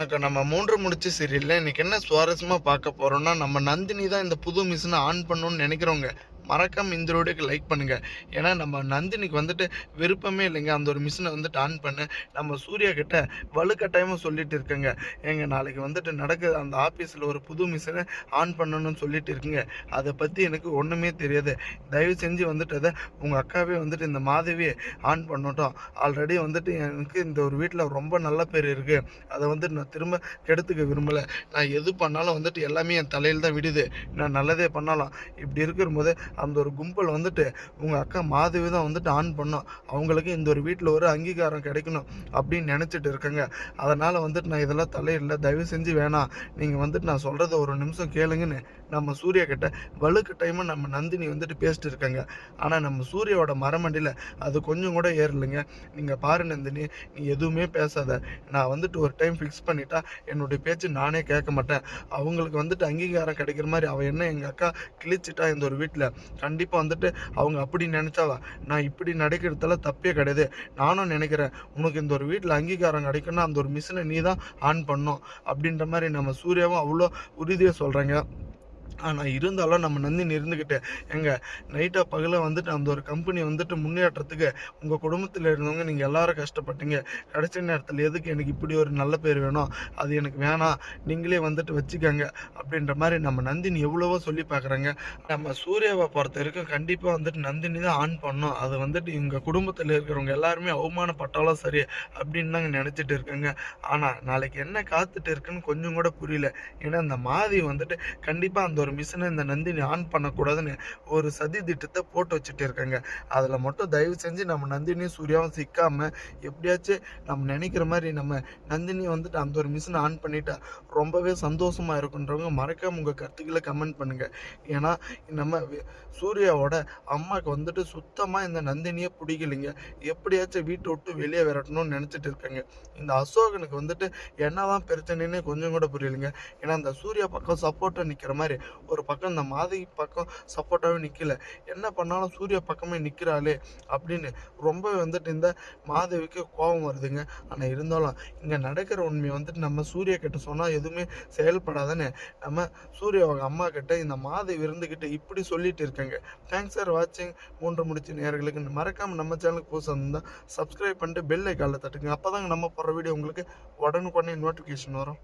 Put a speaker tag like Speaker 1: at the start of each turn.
Speaker 1: வணக்கம் நம்ம மூன்று முடிச்சு சீரியல்ல இன்னைக்கு என்ன சுவாரஸ்யமா பார்க்க போறோம்னா நம்ம நந்தினி தான் இந்த புது மிஷினை ஆன் பண்ணணும்னு நினைக்கிறவங்க. மறக்காமல் இந்த வீடியோக்கு லைக் பண்ணுங்கள் ஏன்னா நம்ம நந்தினிக்கு வந்துட்டு விருப்பமே இல்லைங்க. அந்த ஒரு மிஷினை வந்துட்டு ஆன் பண்ண. நம்ம சூர்யா கிட்ட வலுக்கட்டாயமாக சொல்லிட்டு இருக்கேங்க. எங்க நாளைக்கு வந்துட்டு நடக்குது அந்த ஆஃபீஸில் ஒரு புது மிஷினை ஆன் பண்ணணும்னு சொல்லிட்டு இருக்குங்க. அதை பற்றி எனக்கு ஒன்றுமே தெரியாது. தயவு செஞ்சு வந்துட்டு அதை உங்கள் அக்காவே வந்துட்டு இந்த மாதவியை ஆன் பண்ணட்டும். ஆல்ரெடி வந்துட்டு எனக்கு இந்த ஒரு வீட்டில் ரொம்ப நல்ல பேர் இருக்குது அதை வந்துட்டு நான் திரும்ப கெடுத்துக்க விரும்பலை. நான் எது பண்ணாலும் வந்துட்டு எல்லாமே என் தலையில் தான் விடுது. நான் நல்லதே பண்ணலாம். இப்படி இருக்கும்போது அந்த ஒரு கும்பல் வந்துட்டு உங்கள் அக்கா மாதவி தான் வந்துட்டு ஆன் பண்ணோம். அவங்களுக்கு இந்த ஒரு வீட்டில் ஒரு அங்கீகாரம் கிடைக்கணும் அப்படின்னு நினச்சிட்டு இருக்கேங்க. அதனால் வந்துட்டு நான் இதெல்லாம் தலையிடல. தயவு செஞ்சு வேணாம். நீங்கள் வந்துட்டு நான் சொல்கிறத ஒரு நிமிஷம் கேளுங்கன்னு நம்ம சூர்யா கிட்ட வலுக்கு டைமும் நம்ம நந்தினி வந்துட்டு பேசிட்டு இருக்காங்க. ஆனால் நம்ம சூர்யாவோட மரமண்டியில் அது கொஞ்சம் கூட ஏறலைங்க. நீங்கள் பாரு நந்தினி நீ எதுவுமே பேசாத. நான் வந்துட்டு ஒரு டைம் ஃபிக்ஸ் பண்ணிட்டா என்னுடைய பேச்சு நானே கேட்க மாட்டேன். அவங்களுக்கு வந்துட்டு அங்கீகாரம் கிடைக்கிற மாதிரி அவள் என்ன எங்கள் அக்கா கிழிச்சிட்டா இந்த ஒரு வீட்டில் கண்டிப்பாக வந்துட்டு அவங்க அப்படி நினச்சாவா? நான் இப்படி நடக்கிறதுல தப்பே கிடையாது. நானும் நினைக்கிறேன் உனக்கு இந்த ஒரு வீட்டில் அங்கீகாரம் கிடைக்கும்னா அந்த ஒரு மிஷினை நீ தான் ஆன் பண்ணும் அப்படின்ற மாதிரி நம்ம சூர்யாவும் அவ்வளோ உறுதியாக சொல்கிறாங்க ஆனால் இருந்தாலும் நம்ம நந்தினி இருந்துக்கிட்டு எங்கள் நைட்டாக பகல வந்துட்டு அந்த ஒரு கம்பெனி வந்துட்டு முன்னேற்றத்துக்கு உங்கள் குடும்பத்தில் இருந்தவங்க நீங்கள் எல்லாரும் கஷ்டப்பட்டீங்க. கடைசி நேரத்தில் எதுக்கு எனக்கு இப்படி ஒரு நல்ல பேர் வேணும்? அது எனக்கு வேணாம். நீங்களே வந்துட்டு வச்சுக்கோங்க. அப்படின்ற மாதிரி நம்ம நந்தினி எவ்வளவோ சொல்லி பார்க்குறாங்க நம்ம சூர்யாவை பொறுத்த வரைக்கும் கண்டிப்பாக வந்துட்டு நந்தினி தான் ஆன் பண்ணோம் அது வந்துட்டு எங்கள் குடும்பத்தில் இருக்கிறவங்க எல்லாருமே அவமானப்பட்டாலும் சரி அப்படின்னு தாங்க நினச்சிட்டு இருக்காங்க. ஆனால் நாளைக்கு என்ன காத்துட்டு இருக்குன்னு கொஞ்சம் கூட புரியல. ஏன்னா இந்த மாதி வந்துட்டு கண்டிப்பாக அந்த ஒரு மிஷினை இந்த நந்தினி ஆன் பண்ணக்கூடாதுன்னு ஒரு சதி திட்டத்தை போட்டு வச்சுட்டு இருக்காங்க அதில் மட்டும் தயவு செஞ்சு நம்ம நந்தினியும் சூர்யாவும் சிக்காமல் எப்படியாச்சும் நம்ம நினைக்கிற மாதிரி நம்ம நந்தினியை வந்துட்டு அந்த ஒரு மிஷினை ஆன் பண்ணிட்டா ரொம்பவே சந்தோஷமாக இருக்குன்றவங்க மறக்காம உங்கள் கருத்துக்களை கமெண்ட் பண்ணுங்கள் ஏன்னா நம்ம சூர்யாவோட அம்மாவுக்கு வந்துட்டு சுத்தமாக இந்த நந்தினியை பிடிக்கலைங்க. எப்படியாச்சும் வீட்டை விட்டு வெளியே விரட்டணும்னு நினச்சிட்டு இருக்காங்க. இந்த அசோகனுக்கு வந்துட்டு என்னதான் பிரச்சனைன்னு கொஞ்சம் கூட புரியலைங்க. ஏன்னா அந்த சூர்யா பக்கம் சப்போர்ட்டாக நிற்கிற மாதிரி ஒரு பக்கம் இந்த மாதவி பக்கம் சப்போர்ட்டாகவே நிற்கல என்ன பண்ணாலும் சூர்யா பக்கமே நிற்கிறாளே அப்படின்னு ரொம்ப வந்துட்டு இந்த மாதவிக்கு கோபம் வருதுங்க. ஆனால் இருந்தாலும் இங்கே நடக்கிற உண்மையை வந்துட்டு நம்ம சூர்யா கிட்ட சொன்னால் எதுவுமே செயல்படாதானே? நம்ம சூர்யாவோட அம்மா கிட்ட இந்த மாதவி இருந்துக்கிட்டு இப்படி சொல்லிட்டு இருக்காங்க. தேங்க்ஸ் சார் வாட்சிங் மூன்று முடிச்ச நேர்களுக்கு மறக்காமல் நம்ம சேனலுக்கு புதுசாக இருந்தால் சப்ஸ்கிரைப் பண்ணிட்டு பெல் ஐக்காலில் தட்டுங்க. அப்போ தாங்க நம்ம போடுற வீடியோ உங்களுக்கு உடனுக்குடனே நோட்டிஃபிகேஷன் வரும்.